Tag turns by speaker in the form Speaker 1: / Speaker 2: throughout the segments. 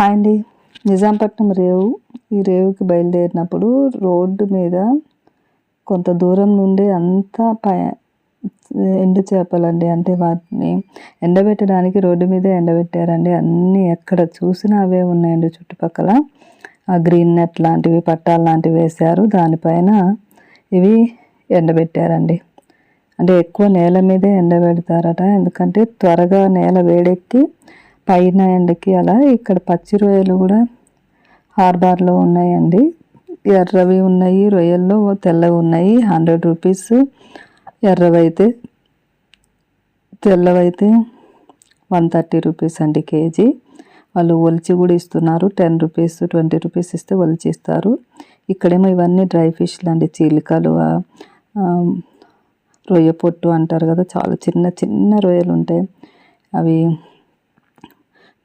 Speaker 1: Hi అండి నిజాంపట్నం రేవు ఈ రేవుకి బయలుదేరినప్పుడు రోడ్డు మీద కొంత దూరం నుండి అంతా పై ఎండు చేపలండి. అంటే వాటిని ఎండబెట్టడానికి రోడ్డు మీదే ఎండబెట్టారండి. అన్నీ ఎక్కడ చూసినా అవే ఉన్నాయండి చుట్టుపక్కల. ఆ గ్రీన్ నెట్ లాంటివి పట్టాలు లాంటివి వేశారు. దానిపైన ఇవి ఎండబెట్టారండి. అంటే ఎక్కువ నేల మీదే ఎండబెడతారట. ఎందుకంటే త్వరగా నేల వేడెక్కి పైన ఎండకి అలా ఇక్కడ పచ్చి రొయ్యలు కూడా హార్బార్లో ఉన్నాయండి. ఎర్రవి ఉన్నాయి రొయ్యల్లో తెల్లవి ఉన్నాయి హండ్రెడ్ రూపీస్ ఎర్రవైతే తెల్లవైతే వన్ థర్టీ రూపీస్ అండి కేజీ. వాళ్ళు ఒలిచి కూడా ఇస్తున్నారు టెన్ రూపీస్ ట్వంటీ రూపీస్ ఇస్తే ఒలిచి ఇస్తారు. ఇక్కడేమో ఇవన్నీ డ్రై ఫిష్లు అండి చీలికలు రొయ్య పొట్టు అంటారు కదా చాలా చిన్న చిన్న రొయ్యలు ఉంటాయి. అవి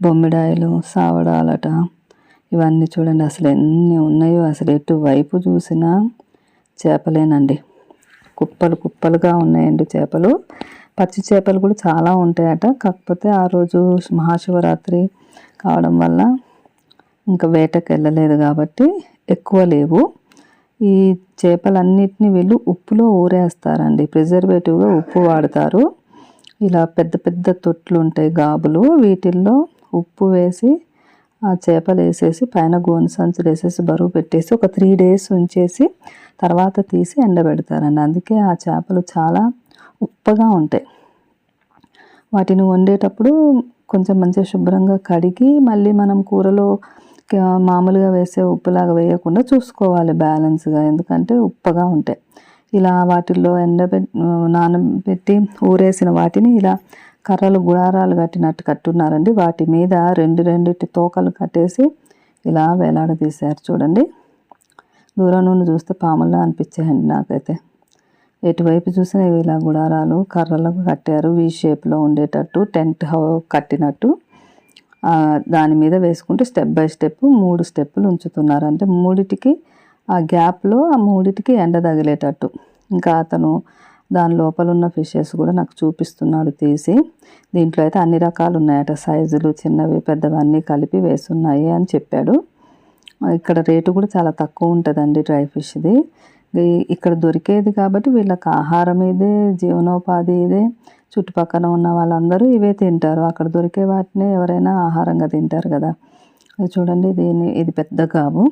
Speaker 1: బొమ్మిడాయలు సావడాలట. ఇవన్నీ చూడండి అసలు ఎన్ని ఉన్నాయో అసలు ఎటువైపు చూసినా చేపలేనండి. కుప్పలు కుప్పలుగా ఉన్నాయండి చేపలు. పచ్చి చేపలు కూడా చాలా ఉంటాయట. కాకపోతే ఆ రోజు మహాశివరాత్రి కావడం వల్ల ఇంకా వేటకు వెళ్ళలేదు కాబట్టి ఎక్కువ లేవు. ఈ చేపలన్నిటిని వీళ్ళు ఉప్పులో ఊరేస్తారండి. ప్రిజర్వేటివ్గా ఉప్పు వాడతారు. ఇలా పెద్ద పెద్ద తొట్లు ఉంటాయి గాబులు. వీటిల్లో ఉప్పు వేసి ఆ చేపలు వేసేసి పైన గోను సంచులు వేసేసి బరువు పెట్టేసి ఒక త్రీ డేస్ ఉంచేసి తర్వాత తీసి ఎండబెడతారండి. అందుకే ఆ చేపలు చాలా ఉప్పగా ఉంటాయి. వాటిని వండేటప్పుడు కొంచెం మంచిగా శుభ్రంగా కడిగి మళ్ళీ మనం కూరలో మామూలుగా వేసే ఉప్పులాగా వేయకుండా చూసుకోవాలి బ్యాలెన్స్గా. ఎందుకంటే ఉప్పగా ఉంటాయి. ఇలా వాటిల్లో ఎండబెట్టి నానబెట్టి ఊరేసిన వాటిని ఇలా కర్రలు గుడారాలు కట్టినట్టు కట్టున్నారండి. వాటి మీద రెండు రెండిటి తోకలు కట్టేసి ఇలా వేలాడదీశారు చూడండి. దూరం నుండి చూస్తే పాముల్లా అనిపించాయండి నాకైతే. ఎటువైపు చూసినా ఇలా గుడారాలు కర్రలకు కట్టారు వీ షేప్లో ఉండేటట్టు టెంట్ కట్టినట్టు. దాని మీద వేసుకుంటే స్టెప్ బై స్టెప్ మూడు స్టెప్పులు ఉంచుతున్నారు అంటే మూడిటికి ఆ గ్యాప్లో ఆ మూడిటికి ఎండ తగిలేటట్టు. ఇంకా అతను దాని లోపల ఉన్న ఫిషెస్ కూడా నాకు చూపిస్తున్నాడు తీసి. దీంట్లో అయితే అన్ని రకాలు ఉన్నాయట సైజులు చిన్నవి పెద్దవి అన్నీ కలిపి వేస్తున్నాయి అని చెప్పాడు. ఇక్కడ రేటు కూడా చాలా తక్కువ ఉంటుందండి డ్రై ఫిష్ది ఇక్కడ దొరికేది కాబట్టి వీళ్ళకి ఆహారం ఇదే జీవనోపాధి ఇదే. చుట్టుపక్కల ఉన్న వాళ్ళందరూ ఇవే తింటారు. అక్కడ దొరికే వాటిని ఎవరైనా ఆహారంగా తింటారు కదా. చూడండి దీన్ని ఇది పెద్ద గాబు.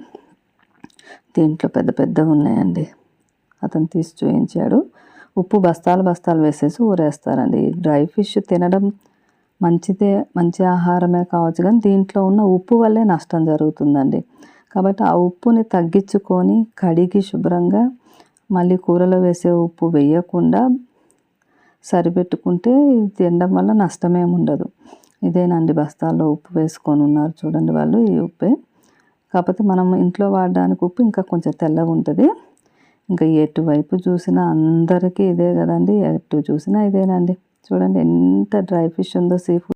Speaker 1: దీంట్లో పెద్ద పెద్దవి ఉన్నాయండి. అతను తీసి చూపించాడు ఉప్పు బస్తాలు బస్తాలు వేసేసి ఊరేస్తారండి. డ్రై ఫిష్ తినడం మంచిదే మంచి ఆహారమే కావచ్చు కానీ దీంట్లో ఉన్న ఉప్పు వల్లే నష్టం జరుగుతుందండి. కాబట్టి ఆ ఉప్పుని తగ్గించుకొని కడిగి శుభ్రంగా మళ్ళీ కూరలో వేసే ఉప్పు వేయకుండా సరిపెట్టుకుంటే తినడం వల్ల నష్టమేం ఉండదు. ఇదేనండి బస్తాల్లో ఉప్పు వేసుకొని ఉన్నారు చూడండి వాళ్ళు ఈ ఉప్పే. కాకపోతే మనం ఇంట్లో వాడడానికి ఉప్పు ఇంకా కొంచెం తెల్లగా ఉంటుంది ఇంకా ఎటువైపు చూసినా అందరికీ ఇదే కదండి ఎటు చూసినా ఇదేనండి. చూడండి ఎంత డ్రై ఫిష్ ఉందో సీ ఫుడ్